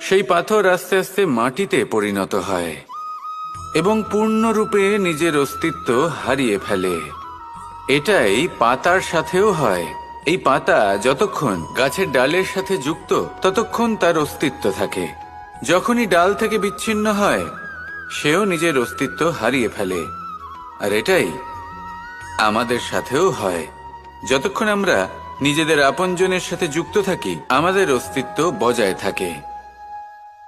সেই পাথর আস্তে আস্তে মাটিতে পরিণত হয় এবং পূর্ণরূপে নিজের অস্তিত্ব হারিয়ে ফেলে। এটাই পাতার সাথেও হয়। এই পাতা যতক্ষণ গাছের ডালের সাথে যুক্ত, ততক্ষণ তার অস্তিত্ব থাকে। যখনই ডাল থেকে বিচ্ছিন্ন হয়, সেও নিজের অস্তিত্ব হারিয়ে ফেলে। আর এটাই আমাদের সাথেও হয়। যতক্ষণ আমরা নিজেদের আপনজনের সাথে যুক্ত থাকি, আমাদের অস্তিত্ব বজায় থাকে।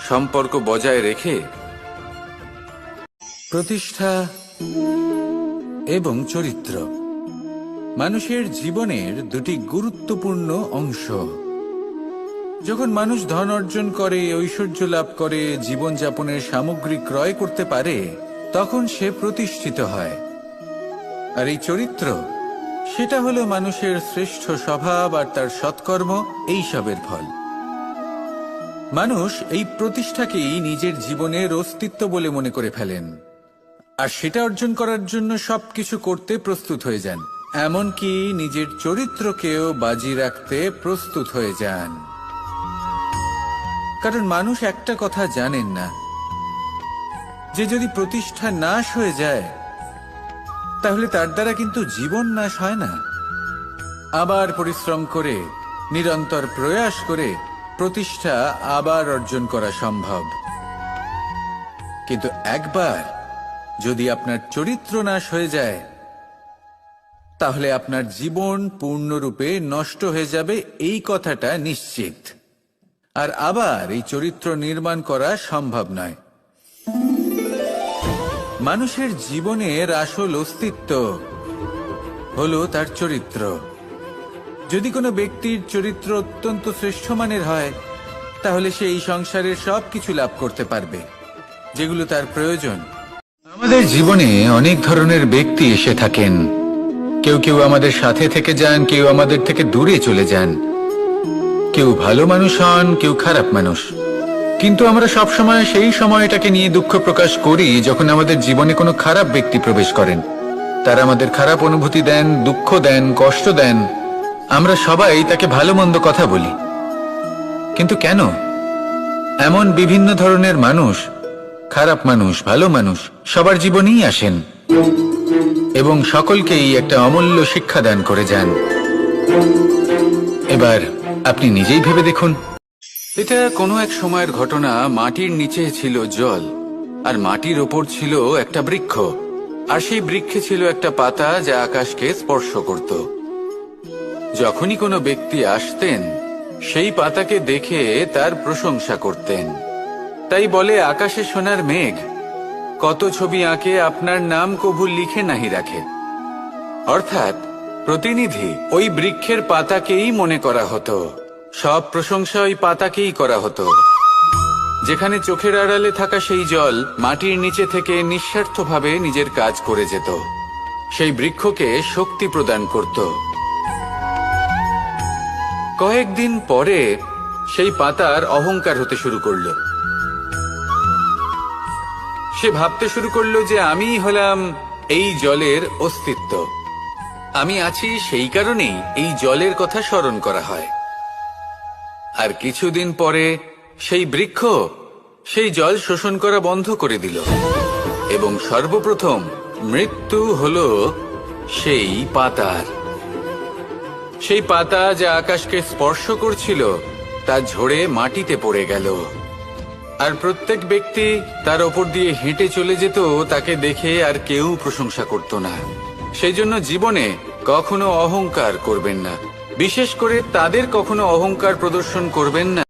সম্পর্ক বজায় রেখে প্রতিষ্ঠা এবং চরিত্র মানুষের জীবনের দুটি গুরুত্বপূর্ণ অংশ। যখন মানুষ ধন অর্জন করে, ঐশ্বর্য লাভ করে, জীবনযাপনের সামগ্রী ক্রয় করতে পারে, তখন সে প্রতিষ্ঠিত হয়। আর এই চরিত্র, সেটা হলো মানুষের শ্রেষ্ঠ স্বভাব আর তার সৎকর্ম, এইসবের ফল। মানুষ এই প্রতিষ্ঠাকেই নিজের জীবনের অস্তিত্ব বলে মনে করে ফেলেন। আর সেটা অর্জন করার জন্য সবকিছু করতে প্রস্তুত হয়ে যান, এমনকি নিজের চরিত্রকেও বাজি রাখতে প্রস্তুত হয়ে যান। কারণ মানুষ একটা কথা জানেন না, যে যদি প্রতিষ্ঠা নাশ হয়ে যায়, তাহলে তার দ্বারা কিন্তু জীবন নাশ হয় না। আবার পরিশ্রম করে, নিরন্তর প্রয়াস করে প্রতিষ্ঠা আবার অর্জন করা সম্ভব। কিন্তু একবার যদি আপনার চরিত্র নাশ হয়ে যায়, তাহলে আপনার জীবন পূর্ণরূপে নষ্ট হয়ে যাবে এই কথাটা নিশ্চিত। আর আবার এই চরিত্র নির্মাণ করা সম্ভব নয়। মানুষের জীবনের আসল অস্তিত্ব হলো তার চরিত্র। যদি কোনো ব্যক্তির চরিত্র অত্যন্ত শ্রেষ্ঠ মানের হয়, তাহলে সে এই সংসারের সব কিছু লাভ করতে পারবে, যেগুলো তার প্রয়োজন। আমাদের জীবনে অনেক ধরনের ব্যক্তি এসে থাকেন। কেউ কেউ আমাদের সাথে থেকে যান, কেউ আমাদের থেকে দূরে চলে যান। কেউ ভালো মানুষ হন, কেউ খারাপ মানুষ। কিন্তু আমরা সব সময় সেই সময়টাকে নিয়ে দুঃখ প্রকাশ করি যখন আমাদের জীবনে কোনো খারাপ ব্যক্তি প্রবেশ করেন। তারা আমাদের খারাপ অনুভূতি দেন, দুঃখ দেন, কষ্ট দেন। আমরা সবাই তাকে ভালো মন্দ কথা বলি। কিন্তু কেন? এমন বিভিন্ন ধরনের মানুষ, খারাপ মানুষ, ভালো মানুষ সবার জীবনেই আসেন এবং সকলকেই একটা অমূল্য শিক্ষা দান করে যান। এবার আপনি নিজেই ভেবে দেখুন। এটা কোনো এক সময়ের ঘটনা, মাটির নিচে ছিল জল, আর মাটির ওপর ছিল একটা বৃক্ষ, আর সেই বৃক্ষে ছিল একটা পাতা যা আকাশকে স্পর্শ করত। যখনই কোনো ব্যক্তি আসতেন, সেই পাতাকে দেখে তার প্রশংসা করতেন। তাই বলে, আকাশে সোনার মেঘ, কত ছবি আঁকে আপনার নাম কভু লিখে নাহি রাখে। অর্থাৎ, প্রতিনিধি ওই বৃক্ষের পাতাকেই মনে করা হতো। সব প্রশংসা ওই পাতাকেই করা হতো। যেখানে চোখের আড়ালে থাকা সেই জল মাটির নিচে থেকে নিঃস্বার্থভাবে নিজের কাজ করে যেত। সেই বৃক্ষকে শক্তি প্রদান করত। কয়েকদিন পরে সেই পাতার অহংকার হতে শুরু করল। সে ভাবতে শুরু করল যে আমি হলাম এই জলের অস্তিত্ব। আমি আছি সেই কারণেই এই জলের কথা স্মরণ করা হয়। আর কিছুদিন পরে সেই বৃক্ষ সেই জল শোষণ করা বন্ধ করে দিল এবং সর্বপ্রথম মৃত্যু হল সেই পাতার। সেই পাতা যা আকাশকে স্পর্শ করছিল, তা ঝরে মাটিতে পড়ে গেল। আর প্রত্যেক ব্যক্তি তার ওপর দিয়ে হেঁটে চলে যেত, তাকে দেখে আর কেউ প্রশংসা করত না। সেই জন্য জীবনে কখনো অহংকার করবেন না। বিশেষ করে তাদের কখনো অহংকার প্রদর্শন করবেন না।